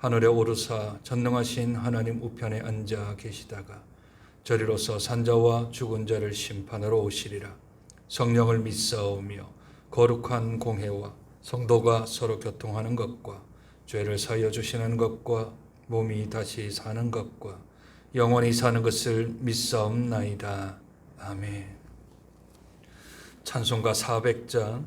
하늘에 오르사 전능하신 하나님 우편에 앉아 계시다가 저리로서 산자와 죽은 자를 심판하러 오시리라. 성령을 믿사오며 거룩한 공회와 성도가 서로 교통하는 것과 죄를 사여 주시는 것과 몸이 다시 사는 것과 영원히 사는 것을 믿사옵나이다. 아멘. 찬송가 400장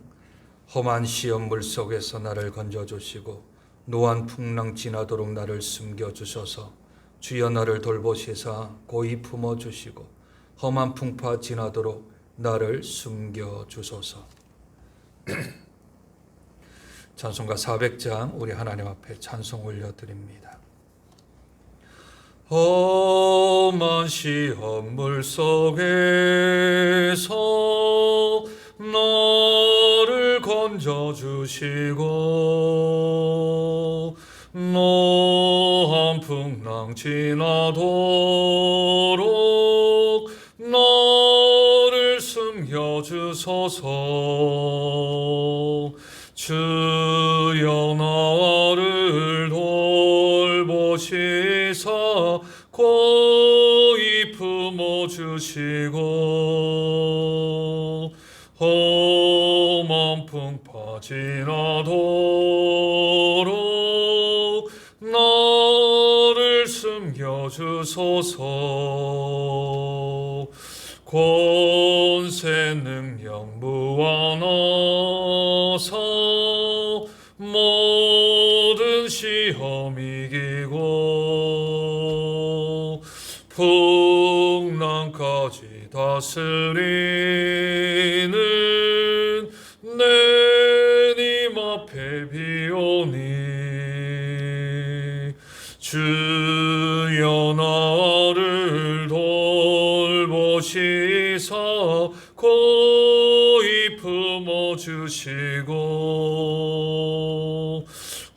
험한 시험 물 속에서 나를 건져 주시고 노한 풍랑 지나도록 나를 숨겨 주소서 주여 나를 돌보시사 고이 품어 주시고 험한 풍파 지나도록 나를 숨겨 주소서 찬송가 400장 우리 하나님 앞에 찬송 올려드립니다. 험한 시험 물 속에서 나 를 건져 주시고 노한 풍랑 지나도록 나를 숨겨 주소서. 주여 나를 돌보시사 고이 품어 주시고 지나도록 나를 숨겨 주소서. 권세 능력 무한하사 모든 시험 이기고 풍랑까지 다스리 고이 품어 주시고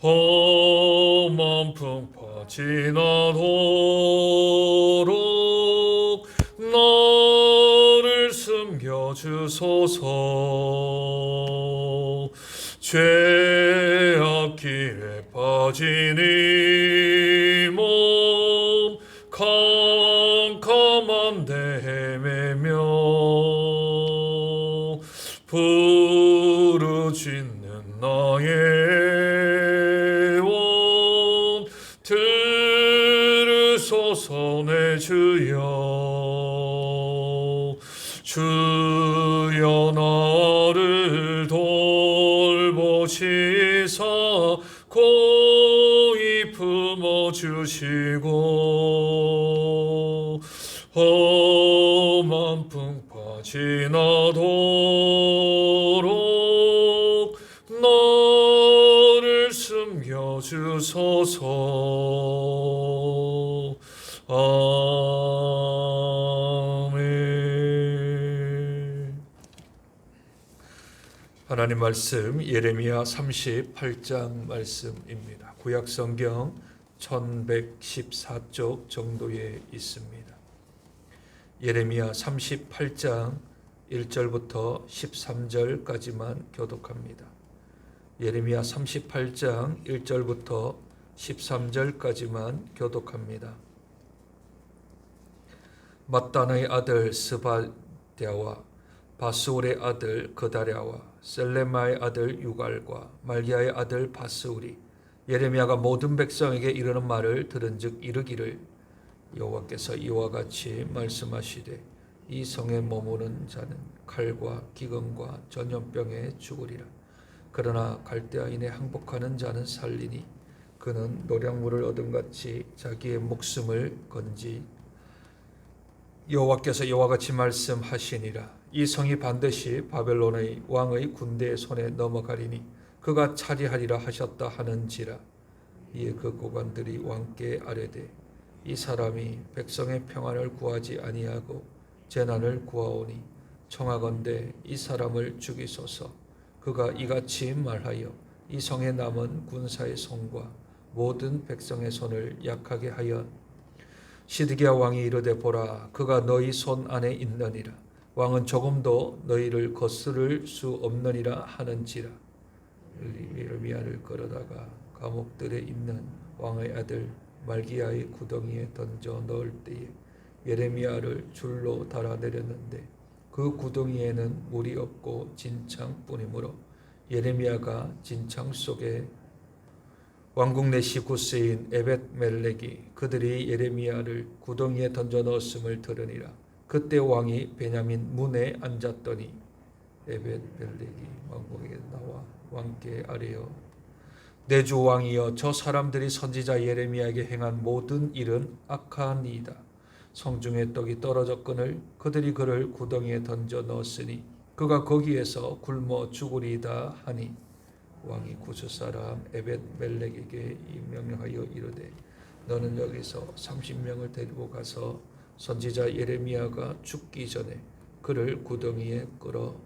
험한 풍파 지나도록 나를 숨겨 주소서. 죄악 길에 이 품어 주시고 험한 풍파 지나도록 나를 숨겨 주소서 하나님 말씀 예레미야 38장 말씀입니다. 구약 성경 1114쪽 정도에 있습니다. 예레미야 38장 1절부터 13절까지만 교독합니다. 예레미야 38장 1절부터 13절까지만 교독합니다. mat단의 아들 스바랴와 바스울의 아들 그다랴와 셀레마의 아들 유갈과 말기야의 아들 바스울이 예레미야가 모든 백성에게 이르는 말을 들은즉 이르기를 여호와께서 이와 같이 말씀하시되 이 성에 머무는 자는 칼과 기근과 전염병에 죽으리라. 그러나 갈대아인에 항복하는 자는 살리니 그는 노량물을 얻은 같이 자기의 목숨을 건지 여호와께서 이와 같이 말씀하시니라. 이 성이 반드시 바벨론의 왕의 군대의 손에 넘어가리니 그가 차지하리라 하셨다 하는지라. 이에 그 고관들이 왕께 아뢰되 이 사람이 백성의 평안을 구하지 아니하고 재난을 구하오니 청하건대 이 사람을 죽이소서. 그가 이같이 말하여 이 성에 남은 군사의 손과 모든 백성의 손을 약하게 하여 시드기야 왕이 이르되 보라 그가 너희 손 안에 있느니라. 왕은 조금도 너희를 거스를 수 없느니라 하는지라 예레미야를 끌어다가 감옥들에 있는 왕의 아들 말기야의 구덩이에 던져 넣을 때에 예레미야를 줄로 달아내렸는데 그 구덩이에는 물이 없고 진창뿐이므로 예레미야가 진창 속에 왕궁 내시 구스인 에벳 멜렉이 그들이 예레미야를 구덩이에 던져 넣었음을 들으니라. 그때 왕이 베냐민 문에 앉았더니 에벳 멜렉이 왕궁에게 나와 왕께 아뢰어. 내 주 왕이여 저 사람들이 선지자 예레미야에게 행한 모든 일은 악하니이다. 성중에 떡이 떨어졌거늘 그들이 그를 구덩이에 던져 넣었으니 그가 거기에서 굶어 죽으리이다 하니 왕이 구스 사람 에벳 멜렉에게 이 명령하여 이르되 너는 여기서 30명을 데리고 가서 선지자 예레미야가 죽기 전에 그를 구덩이에 끌어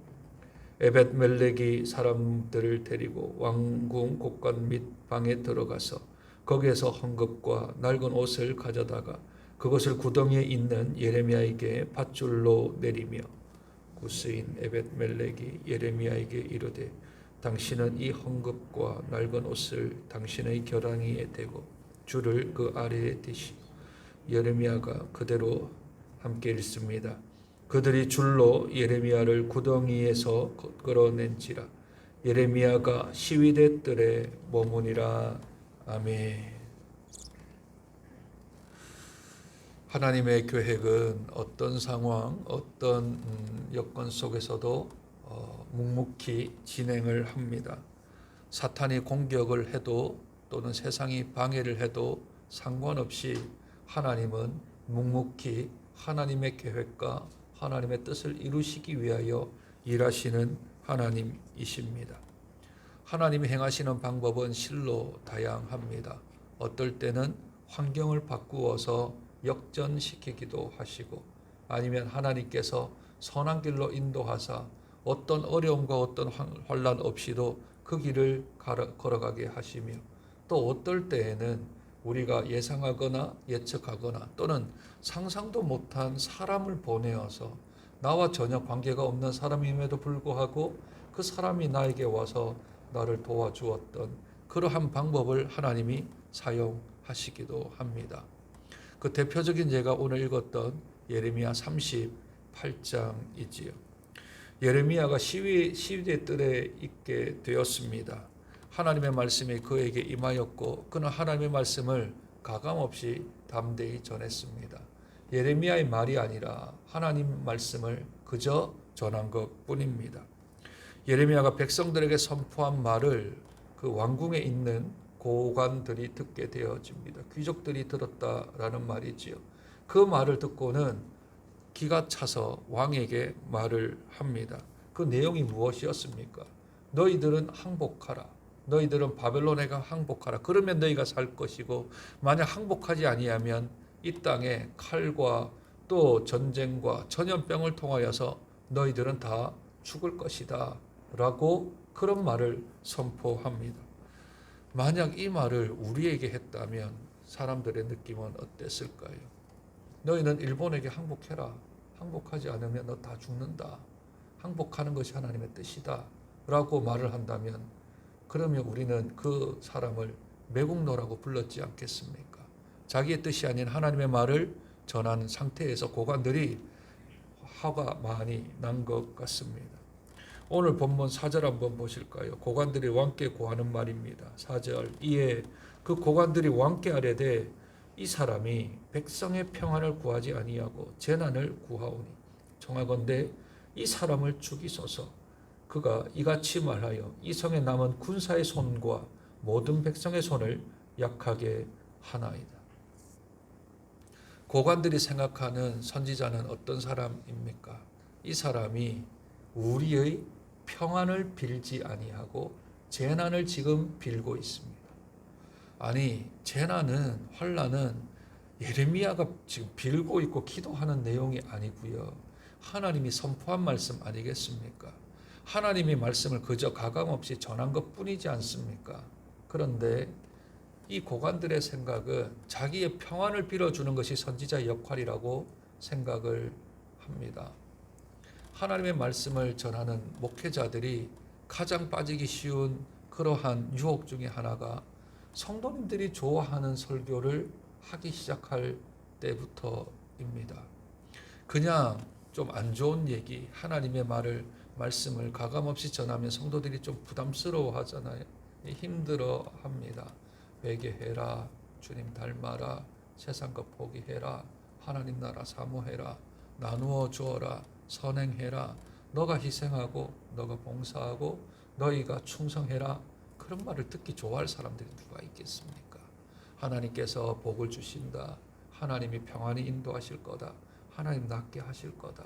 에벳 멜렉이 사람들을 데리고 왕궁 곳간 및 방에 들어가서 거기에서 헝겊과 낡은 옷을 가져다가 그것을 구덩이에 있는 예레미야에게 밧줄로 내리며 구스인 에벳 멜렉이 예레미야에게 이르되 당신은 이 헝겊과 낡은 옷을 당신의 겨랑이에 대고 줄을 그 아래에 대시 예레미야가 그대로 함께 읽습니다. 그들이 줄로 예레미야를 구덩이에서 끌어낸지라 예레미야가 시위대 뜰에 머무니라 아멘. 하나님의 계획은 어떤 상황, 어떤 음, 여건 속에서도 어, 묵묵히 진행을 합니다. 사탄이 공격을 해도 또는 세상이 방해를 해도 상관없이 하나님은 묵묵히 하나님의 계획과 하나님의 뜻을 이루시기 위하여 일하시는 하나님이십니다. 하나님이 행하시는 방법은 실로 다양합니다. 어떨 때는 환경을 바꾸어서 역전시키기도 하시고 아니면 하나님께서 선한 길로 인도하사 어떤 어려움과 어떤 환란 없이도 그 길을 걸어가게 하시며 또 어떨 때에는 우리가 예상하거나 예측하거나 또는 상상도 못한 사람을 보내어서 나와 전혀 관계가 없는 사람임에도 불구하고 그 사람이 나에게 와서 나를 도와주었던 그러한 방법을 하나님이 사용하시기도 합니다. 그 대표적인 예가 오늘 읽었던 예레미야 38장이지요. 예레미야가 시위 시위대 뜰에 있게 되었습니다. 하나님의 말씀이 그에게 임하였고 그는 하나님의 말씀을 가감 없이 담대히 전했습니다. 예레미야의 말이 아니라 하나님 말씀을 그저 전한 것 뿐입니다. 예레미야가 백성들에게 선포한 말을 그 왕궁에 있는 고관들이 듣게 되어집니다. 귀족들이 들었다라는 말이지요. 그 말을 듣고는 기가 차서 왕에게 말을 합니다. 그 내용이 무엇이었습니까? 너희들은 항복하라. 너희들은 바벨론에 가 항복하라. 그러면 너희가 살 것이고 만약 항복하지 아니하면 이 땅에 칼과 또 전쟁과 전염병을 통하여서 너희들은 다 죽을 것이다. 라고 그런 말을 선포합니다. 만약 이 말을 우리에게 했다면 사람들의 느낌은 어땠을까요? 너희는 일본에게 항복해라. 항복하지 않으면 너 다 죽는다. 항복하는 것이 하나님의 뜻이다. 라고 말을 한다면 그러면 우리는 그 사람을 매국노라고 불렀지 않겠습니까? 자기의 뜻이 아닌 하나님의 말을 전하는 상태에서 고관들이 화가 많이 난 것 같습니다. 오늘 본문 4절 한번 보실까요? 고관들이 왕께 고하는 말입니다. 4절 이에 그 고관들이 왕께 아뢰되 이 사람이 백성의 평안을 구하지 아니하고 재난을 구하오니 청하건대 이 사람을 죽이소서 그가 이같이 말하여 이 성에 남은 군사의 손과 모든 백성의 손을 약하게 하나이다. 고관들이 생각하는 선지자는 어떤 사람입니까? 이 사람이 우리의 평안을 빌지 아니하고 재난을 지금 빌고 있습니다. 아니 재난은 환란은 예레미야가 지금 빌고 있고 기도하는 내용이 아니고요. 하나님이 선포한 말씀 아니겠습니까? 하나님의 말씀을 그저 가감 없이 전한 것 뿐이지 않습니까? 그런데 이 고관들의 생각은 자기의 평안을 빌어주는 것이 선지자의 역할이라고 생각을 합니다. 하나님의 말씀을 전하는 목회자들이 가장 빠지기 쉬운 그러한 유혹 중에 하나가 성도님들이 좋아하는 설교를 하기 시작할 때부터입니다. 그냥 좀 안 좋은 얘기, 하나님의 말을 말씀을 가감 없이 전하면 성도들이 좀 부담스러워 하잖아요. 힘들어 합니다. 회개해라. 주님 닮아라. 세상 것 포기해라. 하나님 나라 사모해라. 나누어 주어라. 선행해라. 너가 희생하고 너가 봉사하고 너희가 충성해라. 그런 말을 듣기 좋아할 사람들이 누가 있겠습니까? 하나님께서 복을 주신다. 하나님이 평안히 인도하실 거다. 하나님 낫게 하실 거다.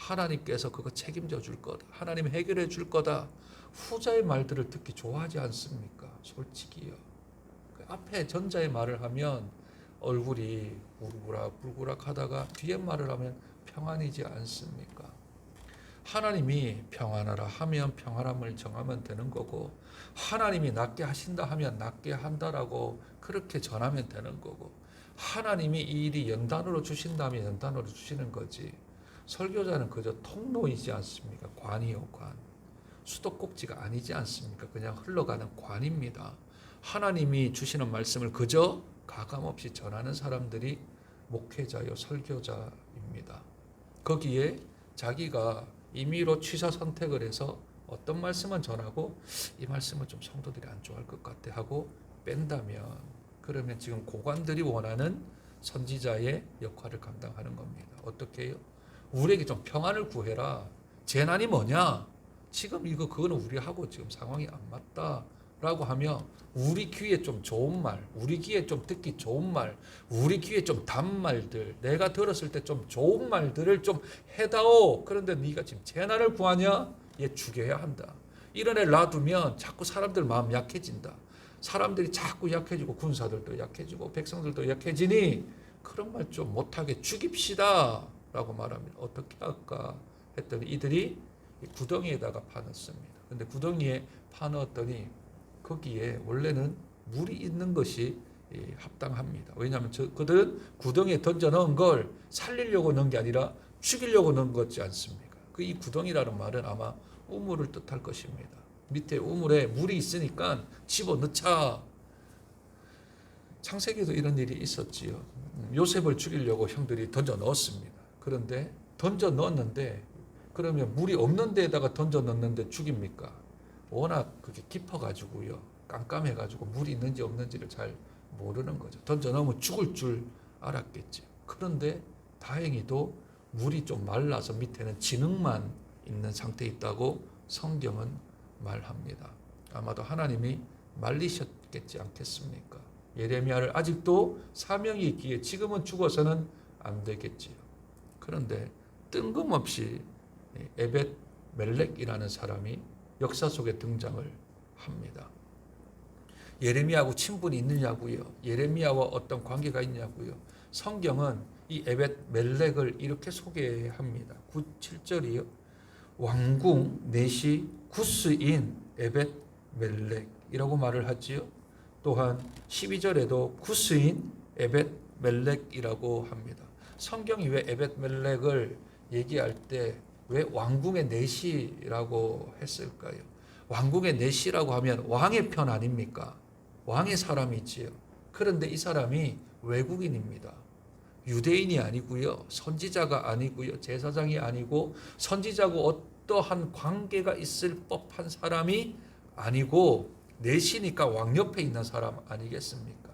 하나님께서 그거 책임져 줄 거다. 하나님 해결해 줄 거다. 후자의 말들을 듣기 좋아하지 않습니까? 솔직히요. 그 앞에 전자의 말을 하면 얼굴이 부르부락 하다가 뒤에 말을 하면 평안이지 않습니까? 하나님이 평안하라 하면 평안함을 정하면 되는 거고 하나님이 낫게 하신다 하면 낫게 한다라고 그렇게 전하면 되는 거고 하나님이 이 일이 연단으로 주신다면 연단으로 주시는 거지 설교자는 그저 통로이지 않습니까? 관이요 관 수도꼭지가 아니지 않습니까? 그냥 흘러가는 관입니다. 하나님이 주시는 말씀을 그저 가감 없이 전하는 사람들이 목회자요 설교자입니다. 거기에 자기가 임의로 취사 선택을 해서 어떤 말씀은 전하고 이 말씀은 좀 성도들이 안 좋아할 것 같아 하고 뺀다면 그러면 지금 고관들이 원하는 선지자의 역할을 감당하는 겁니다. 어떻게 해요? 우리에게 좀 평안을 구해라. 재난이 뭐냐? 지금 이거 그거는 우리하고 지금 상황이 안 맞다라고 하며 우리 귀에 좀 좋은 말, 우리 귀에 좀 듣기 좋은 말, 우리 귀에 좀 단 말들, 내가 들었을 때 좀 좋은 말들을 좀 해다오. 그런데 네가 지금 재난을 구하냐? 얘 죽여야 한다. 이런 애 놔두면 자꾸 사람들 마음 약해진다. 사람들이 자꾸 약해지고 군사들도 약해지고 백성들도 약해지니 그런 말 좀 못하게 죽입시다 라고 말합니다. 어떻게 할까 했더니 이들이 이 구덩이에다가 파놨습니다. 근데 구덩이에 파넣었더니 거기에 원래는 물이 있는 것이 이 합당합니다. 왜냐하면 저 그들은 구덩이에 던져 넣은 걸 살리려고 넣은 게 아니라 죽이려고 넣은 거지 않습니까? 그 이 구덩이라는 말은 아마 우물을 뜻할 것입니다. 밑에 우물에 물이 있으니까 집어 넣자. 창세기도 이런 일이 있었지요. 음, 요셉을 죽이려고 형들이 던져 넣었습니다. 그런데 던져 넣었는데 그러면 물이 없는 데에다가 던져 넣는데 죽입니까? 워낙 그게 깊어가지고요. 깜깜해가지고 물이 있는지 없는지를 잘 모르는 거죠. 던져 넣으면 죽을 줄 알았겠죠. 그런데 다행히도 물이 좀 말라서 밑에는 진흙만 있는 상태에 있다고 성경은 말합니다. 아마도 하나님이 말리셨겠지 않겠습니까? 예레미야를 아직도 사명이 있기에 지금은 죽어서는 안 되겠지요. 그런데 뜬금없이 에벳 멜렉이라는 사람이 역사 속에 등장을 합니다. 예레미야하고 친분이 있느냐고요. 예레미야와 어떤 관계가 있냐고요. 성경은 이 에벳 멜렉을 이렇게 소개합니다. 9, 7절이요. 왕궁 넷이 구스인 에벳 멜렉이라고 말을 하지요. 또한 12절에도 구스인 에벳 멜렉이라고 합니다. 성경이 왜 에벳 멜렉을 얘기할 때 왜 왕궁의 넷이라고 했을까요? 왕궁의 넷이라고 하면 왕의 편 아닙니까? 왕의 사람이지요. 그런데 이 사람이 외국인입니다. 유대인이 아니고요. 선지자가 아니고요. 제사장이 아니고 선지자고 어떠한 관계가 있을 법한 사람이 아니고 넷이니까 왕 옆에 있는 사람 아니겠습니까?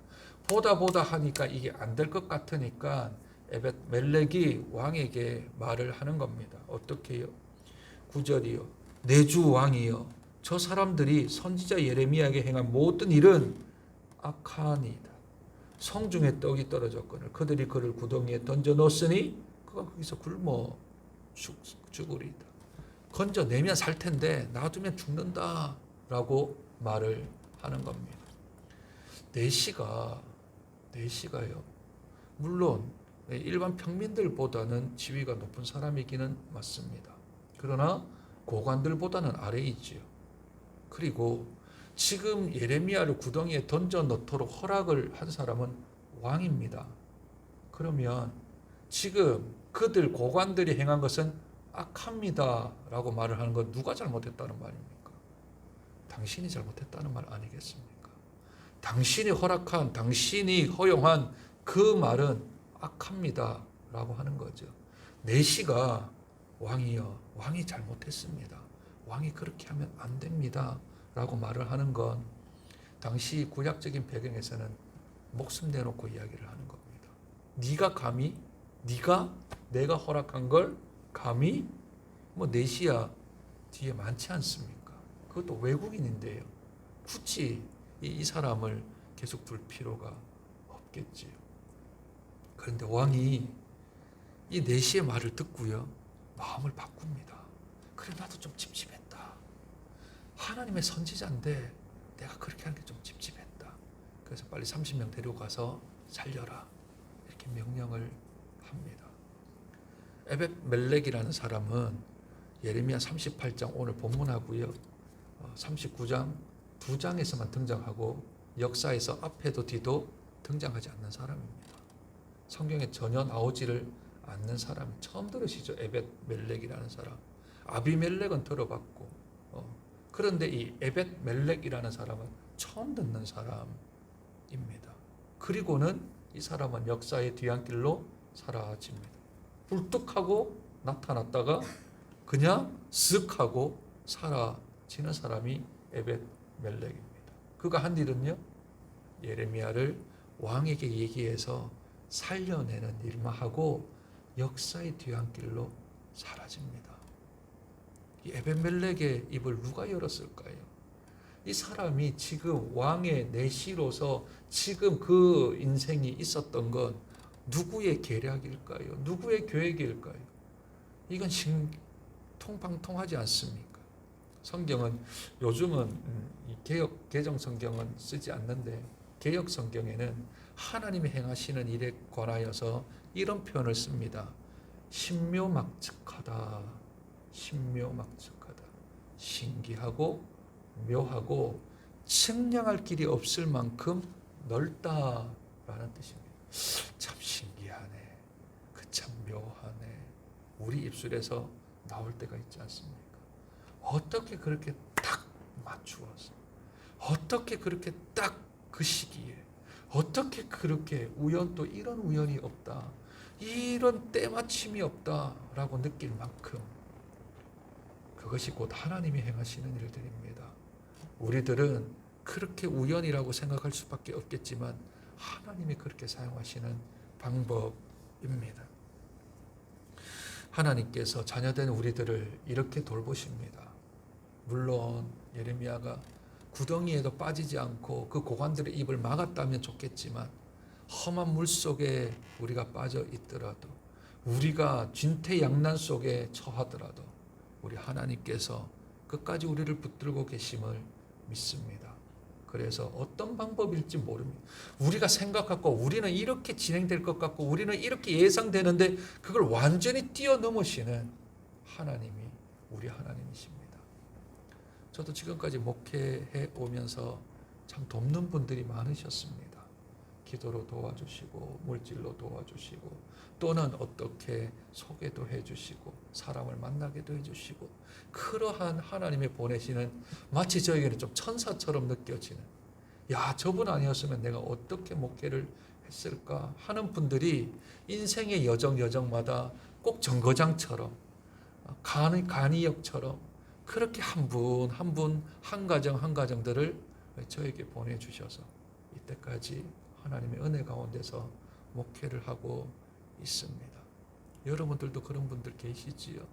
보다 보다 하니까 이게 안 될 것 같으니까 에벳 멜렉이 왕에게 말을 하는 겁니다. 어떻게요? 9절이요. 내주 왕이요. 저 사람들이 선지자 예레미야에게 행한 모든 일은 악하니다. 성중에 떡이 떨어졌거늘 그들이 그를 구덩이에 던져 넣었으니 그가 거기서 굶어 죽, 죽으리다. 건져내면 살 텐데 놔두면 죽는다 라고 말을 하는 겁니다. 내시가 내시가요. 물론 일반 평민들보다는 지위가 높은 사람이기는 맞습니다. 그러나 고관들보다는 아래에 있지요. 그리고 지금 예레미야를 구덩이에 던져 넣도록 허락을 한 사람은 왕입니다. 그러면 지금 그들 고관들이 행한 것은 악합니다라고 말을 하는 건 누가 잘못했다는 말입니까? 당신이 잘못했다는 말 아니겠습니까? 당신이 허락한, 당신이 허용한 그 말은 악합니다 라고 하는 거죠. 내시가 왕이여, 왕이 잘못했습니다. 왕이 그렇게 하면 안 됩니다. 라고 말을 하는 건 당시 구약적인 배경에서는 목숨 내놓고 이야기를 하는 겁니다. 네가 감히 네가 내가 허락한 걸 감히 뭐 내시야 뒤에 많지 않습니까? 그것도 외국인인데요. 굳이 이, 이 사람을 계속 둘 필요가 없겠지요. 그런데 왕이 이 내시의 말을 듣고요. 마음을 바꿉니다. 그래 나도 좀 찝찝했다. 하나님의 선지자인데 내가 그렇게 하는 게 좀 찝찝했다. 그래서 빨리 30명 데려가서 살려라. 이렇게 명령을 합니다. 에벳 멜렉이라는 사람은 예레미야 38장 오늘 본문하고요. 39장 두 장에서만 등장하고 역사에서 앞에도 뒤도 등장하지 않는 사람입니다. 성경에 전혀 나오지를 않는 사람 처음 들으시죠? 에벳 멜렉이라는 사람. 아비멜렉은 들어봤고 어, 그런데 이 에벳 멜렉이라는 사람은 처음 듣는 사람입니다. 그리고는 이 사람은 역사의 뒤안길로 사라집니다. 불뚝하고 나타났다가 그냥 쓱 하고 사라지는 사람이 에벳 멜렉입니다. 그가 한 일은요. 예레미야를 왕에게 얘기해서 살려내는 일만 하고 역사의 뒤안길로 사라집니다. 이 에벤멜렉의 입을 누가 열었을까요? 이 사람이 지금 왕의 내시로서 지금 그 인생이 있었던 건 누구의 계략일까요? 누구의 계획일까요? 이건 신 통방통하지 않습니까? 성경은 요즘은 음, 이 개혁 개정 성경은 쓰지 않는데 개혁 성경에는 하나님이 행하시는 일에 관하여서 이런 표현을 씁니다. 신묘막측하다. 신묘막측하다. 신기하고 묘하고 측량할 길이 없을 만큼 넓다라는 뜻입니다. 참 신기하네. 그 참 묘하네. 우리 입술에서 나올 때가 있지 않습니까? 어떻게 그렇게 딱 맞추어서 어떻게 그렇게 딱 그 시기에 어떻게 그렇게 우연 또 이런 우연이 없다. 이런 때마침이 없다라고 느낄 만큼 그것이 곧 하나님이 행하시는 일들입니다. 우리들은 그렇게 우연이라고 생각할 수밖에 없겠지만 하나님이 그렇게 사용하시는 방법입니다. 하나님께서 자녀된 우리들을 이렇게 돌보십니다. 물론 예레미야가 구덩이에도 빠지지 않고 그 고관들의 입을 막았다면 좋겠지만 험한 물 속에 우리가 빠져 있더라도 우리가 진퇴양난 속에 처하더라도 우리 하나님께서 끝까지 우리를 붙들고 계심을 믿습니다. 그래서 어떤 방법일지 모릅니다. 우리가 생각하고 우리는 이렇게 진행될 것 같고 우리는 이렇게 예상되는데 그걸 완전히 뛰어넘으시는 하나님이 우리 하나님이십니다. 저도 지금까지 목회해 오면서 참 돕는 분들이 많으셨습니다. 기도로 도와주시고 물질로 도와주시고 또는 어떻게 소개도 해주시고 사람을 만나게도 해주시고 그러한 하나님이 보내시는 마치 저에게는 좀 천사처럼 느껴지는 야 저분 아니었으면 내가 어떻게 목회를 했을까 하는 분들이 인생의 여정 여정마다 꼭 정거장처럼 간이 간이역처럼 그렇게 한 분 한 분 한 가정 한 가정들을 저에게 보내주셔서 이때까지 하나님의 은혜 가운데서 목회를 하고 있습니다. 여러분들도 그런 분들 계시지요.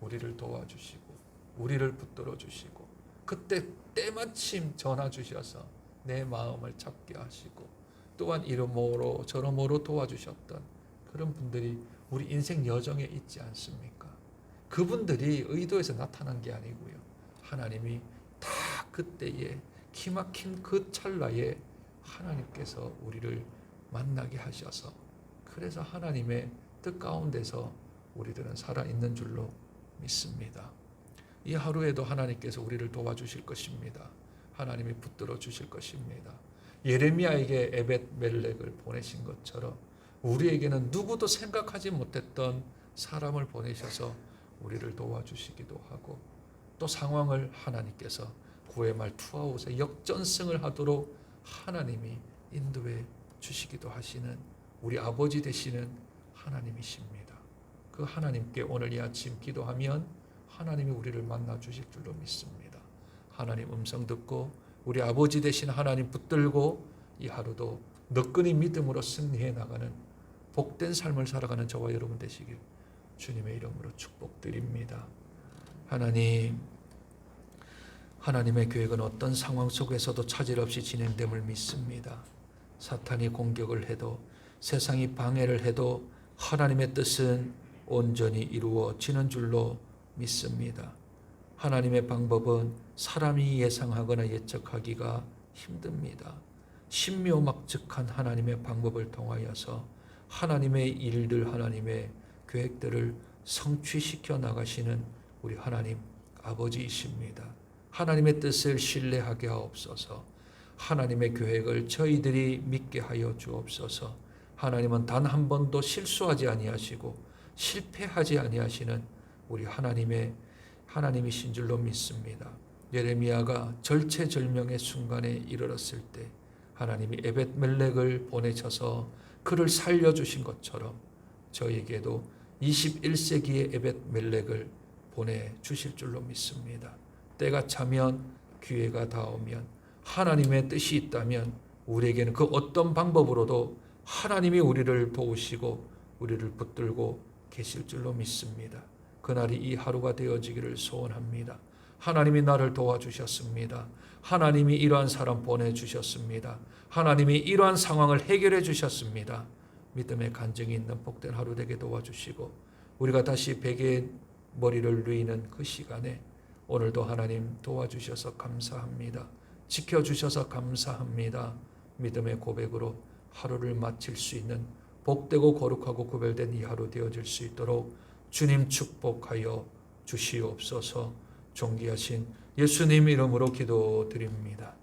우리를 도와주시고 우리를 붙들어 주시고 그때 때마침 전화 주셔서 내 마음을 잡게 하시고 또한 이러모로 저러모로 도와주셨던 그런 분들이 우리 인생 여정에 있지 않습니까? 그분들이 의도해서 나타난 게 아니고요. 하나님이 다 그때에 기막힌 그 찰나에 하나님께서 우리를 만나게 하셔서 그래서 하나님의 뜻 가운데서 우리들은 살아 있는 줄로 믿습니다. 이 하루에도 하나님께서 우리를 도와주실 것입니다. 하나님이 붙들어 주실 것입니다. 예레미야에게 에벳 멜렉을 보내신 것처럼 우리에게는 누구도 생각하지 못했던 사람을 보내셔서 우리를 도와주시기도 하고 또 상황을 하나님께서 구의 말 투아웃에 역전승을 하도록 하나님이 인도해 주시기도 하시는 우리 아버지 되시는 하나님이십니다. 그 하나님께 오늘 이 아침 기도하면 하나님이 우리를 만나 주실 줄로 믿습니다. 하나님 음성 듣고 우리 아버지 되신 하나님 붙들고 이 하루도 너끈히 믿음으로 승리해 나가는 복된 삶을 살아가는 저와 여러분 되시길 주님의 이름으로 축복드립니다. 하나님 하나님의 계획은 어떤 상황 속에서도 차질 없이 진행됨을 믿습니다. 사탄이 공격을 해도 세상이 방해를 해도 하나님의 뜻은 온전히 이루어지는 줄로 믿습니다. 하나님의 방법은 사람이 예상하거나 예측하기가 힘듭니다. 신묘막측한 하나님의 방법을 통하여서 하나님의 일들, 하나님의 계획들을 성취시켜 나가시는 우리 하나님 아버지이십니다. 하나님의 뜻을 신뢰하게 하옵소서. 하나님의 계획을 저희들이 믿게 하여 주옵소서. 하나님은 단 한 번도 실수하지 아니하시고 실패하지 아니하시는 우리 하나님의 하나님이신 줄로 믿습니다. 예레미야가 절체절명의 순간에 이르렀을 때 하나님이 에벳 멜렉을 보내셔서 그를 살려 주신 것처럼 저에게도 21세기의 에벳 멜렉을 보내 주실 줄로 믿습니다. 때가 차면 기회가 닿으면 하나님의 뜻이 있다면 우리에게는 그 어떤 방법으로도 하나님이 우리를 도우시고 우리를 붙들고 계실 줄로 믿습니다. 그날이 이 하루가 되어지기를 소원합니다. 하나님이 나를 도와주셨습니다. 하나님이 이러한 사람 보내주셨습니다. 하나님이 이러한 상황을 해결해 주셨습니다. 믿음의 간증이 있는 복된 하루 되게 도와주시고 우리가 다시 베개의 머리를 누이는 그 시간에 오늘도 하나님 도와주셔서 감사합니다. 지켜주셔서 감사합니다. 믿음의 고백으로 하루를 마칠 수 있는 복되고 거룩하고 구별된 이 하루 되어질 수 있도록 주님 축복하여 주시옵소서 존귀하신 예수님 이름으로 기도드립니다.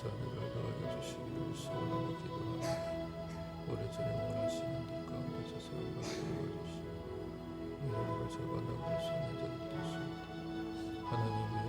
감사하며 열도하여 주시기를 소원하고 기도하며 오래전에 원하시는 뜻 가운데서 사랑받게 주시고 미련으로 절반하고 손해자를 뜻입니다. 하나님의